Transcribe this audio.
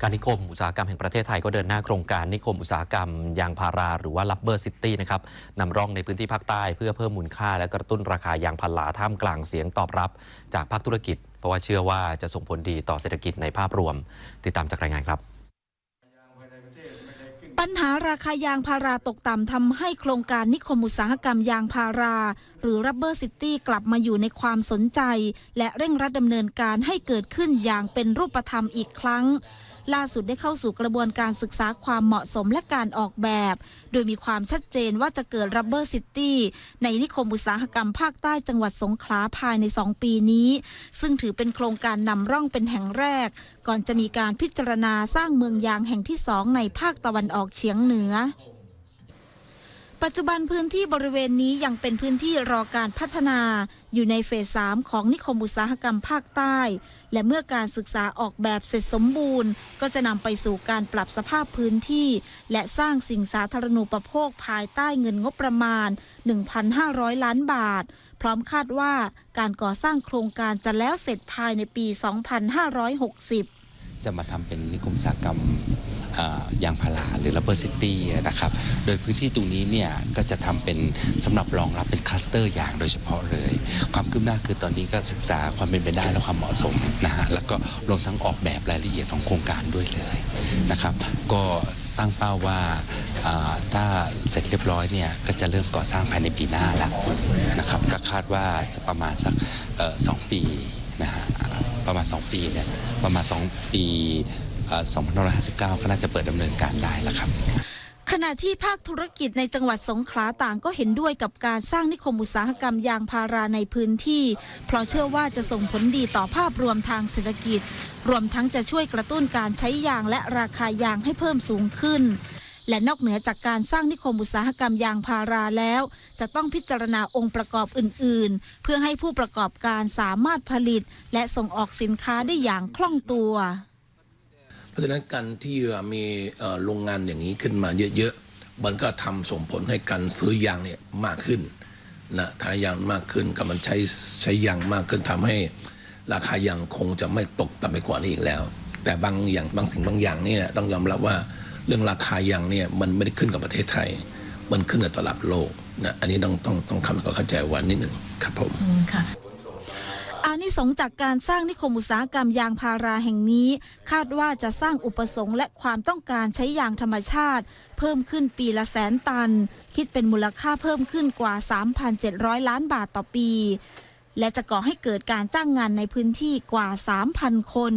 การนิคมอุตสาหกรรมแห่งประเทศไทยก็เดินหน้าโครงการนิคมอุตสาหกรรม ยางพาราหรือว่าลับเบอร์ซิตี้นะครับนำร่องในพื้นที่ภาคใต้เพื่อเพิ่มมูลค่าและกระตุ้นราคายางพาราท่ามกลางเสียงตอบรับ จากภาคธุรกิจ เพราะว่าเชื่อว่าจะส่งผลดีต่อเศรษฐกิจในภาพรวม ติดตามจากรายงานครับปัญหาราคายางพาราตกต่ำทำให้โครงการนิคมอุตสาหกรรมยางพารา หรือ Rubber City กลับมาอยู่ในความสนใจ และเร่งรัดดำเนินการให้เกิดขึ้นอย่างเป็นรูปธรรมอีกครั้ง ล่าสุดได้เข้าสู่กระบวนการศึกษาความเหมาะสมและการออกแบบ โดยมีความชัดเจนว่าจะเกิด Rubber City ในนิคมอุตสาหกรรมภาคใต้จังหวัดสงขลาภายใน 2 ปีนี้ ซึ่งถือเป็นโครงการนำร่องเป็นแห่งแรก ก่อนจะมีการพิจารณาสร้างเมืองยางแห่งที่สองในภาคตะวันออกเฉียงเหนือ ปัจจุบันพื้นที่บริเวณนี้ยังเป็นพื้นที่รอการพัฒนาอยู่ในเฟสสามของนิคมอุตสาหกรรมภาคใต้ และเมื่อการศึกษาออกแบบเสร็จสมบูรณ์ ก็จะนำไปสู่การปรับสภาพพื้นที่ และสร้างสิ่งสาธารณูปโภคภายใต้เงินงบประมาณ 1,500 ล้านบาท พร้อมคาดว่าการก่อสร้างโครงการจะแล้วเสร็จภายในปี 2560 จะมาทำเป็นนิคมอุตสาหกรรม ยางพาราหรือ rubber city นะครับ โดยพื้นที่ตรงนี้เนี่ยก็จะทำเป็นสำหรับรองรับเป็นคลัสเตอร์ยางโดยเฉพาะเลย ความคืบหน้าคือตอนนี้ก็ศึกษาความเป็นไปได้และความเหมาะสมนะฮะแล้วก็รวมทั้งออกแบบรายละเอียดของโครงการด้วยเลยนะครับ ก็ตั้งเป้าว่าถ้าเสร็จเรียบร้อยเนี่ยก็จะเริ่มก่อสร้างภายในปีหน้าแล้วนะครับก็คาดว่าประมาณสักสองปีนะฮะประมาณ 2 ปีเนี่ยประมาณ 2 ปี 2559 ก็น่าจะเปิดดำเนินการได้แล้วครับขณะที่ภาคธุรกิจในจังหวัดสงขลาต่างก็เห็นด้วยกับการสร้างนิคมอุตสาหกรรมยางพาราในพื้นที่ เพราะเชื่อว่าจะส่งผลดีต่อภาพรวมทางเศรษฐกิจ รวมทั้งจะช่วยกระตุ้นการใช้ยางและราคายางให้เพิ่มสูงขึ้น และนอกเหนือจากการสร้างนิคมอุตสาหกรรมยางพาราแล้ว จะต้องพิจารณาองค์ประกอบอื่น ๆ เพื่อให้ผู้ประกอบการสามารถผลิต และส่งออกสินค้าได้อย่างคล่องตัว ราะฉะนั้นการที่มีโรงงานอย่างนี้ขึ้นมาเยอะๆ มันก็ทำส่งผลให้การซื้อยางเนี่ยมากขึ้นนะถ้ายางมากขึ้นก็มันใช้ใช้ยางมากขึ้นทำให้ ราคายางคงจะไม่ตกต่ำไปกว่านี้อีกแล้ว แต่บางอย่างบางสิ่งบางอย่างเนี่ยต้องยอมรับว่าเรื่องราคายางเนี่ยมันไม่ได้ขึ้นกับประเทศไทย มันขึ้นกับตลาดโลกนะอันนี้ต้องต้องต้องคำเข้าใจไวันนิดหนึ่งครับผมอา นิสงจากการสร้างนิคมอุตสาหกรรมยางพาราแห่งนี้ คาดว่าจะสร้างอุปสงค์และความต้องการใช้ยางธรรมชาติ เพิ่มขึ้นปีละแสนตัน คิดเป็นมูลค่าเพิ่มขึ้นกว่า 3,700 ล้านบาทต่อปี และจะก่อให้เกิดการจ้างงานในพื้นที่กว่า 3,000 คน